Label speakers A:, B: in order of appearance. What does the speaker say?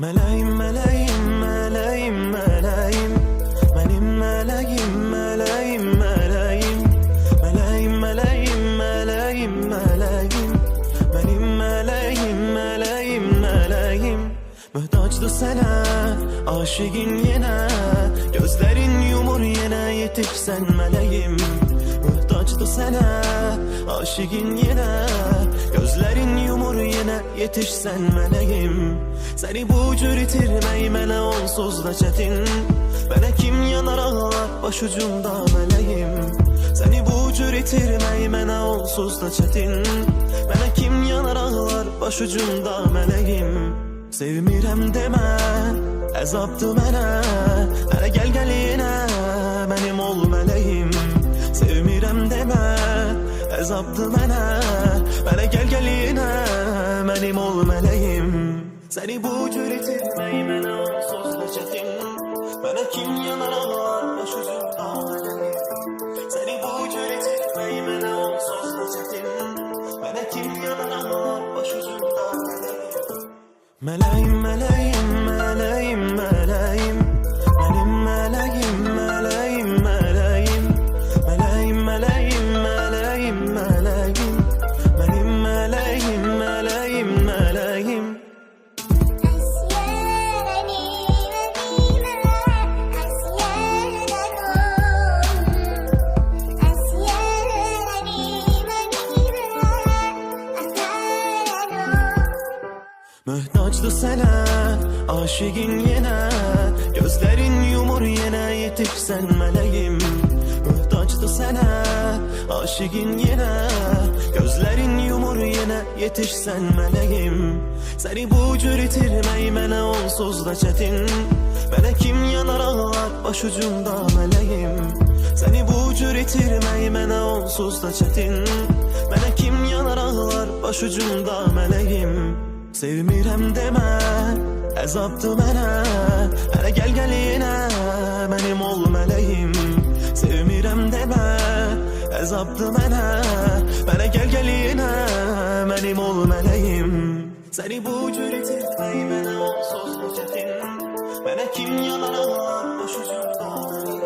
A: Meleğim meleğim meleğim meleğim Benim meleğim meleğim meleğim Meleğim meleğim meleğim meleğim Benim meleğim meleğim meleğim Muhtaçtı sana aşığın yine Gözlerin yumur yine yetişsen meleğim Muhtaçtı sana aşığın yine. Gözlerin yumur yine yetişsen meleğim. Seni bu cür itirmey mele onsuz da çetin. Bana kim yanar ağlar başucumda meleğim. Seni bu cür itirmey mele onsuz da çetin. Bana kim yanar ağlar başucumda meleğim. Sevmirem deme Əzabdı mənə Hələ gəl gəl yenə Əzabdı mənə Hələ gəl gəl yenə Mənim ol mələyim Səni bu cür itirmək mənə onsuz da çətin Mənə kim yanar ağlar başucumda mələyim Səni bu cür itirmək mənə onsuz da çətin Mənə kim yanar ağlar başucumda mələyim Meleğim Muhtaçtı sana aşığın yine. Gözlerin yumur yine yetişsen meleğim. Muhtaçtı sana aşığın yine. Gözlerin yumur yine yetişsen meleğim. Seni bu cür itirmey mene onsuz da çetin. Bana kim yanar ağlar başucumda meleğim. Seni bu cür itirmey mene onsuz da çetin. Bana kim yanar ağlar başucumda meleğim Sevmirəm demə, əzabdı mənə Hələ gəl gəl yenə, mənim ol mələyim Sevmirəm demə, əzabdı mənə Mənə gəl gəl yenə, mənim ol mələyim Səni bu cür itirmək mənə onsuz da çətin Mənə kim yanar ağlar başucumda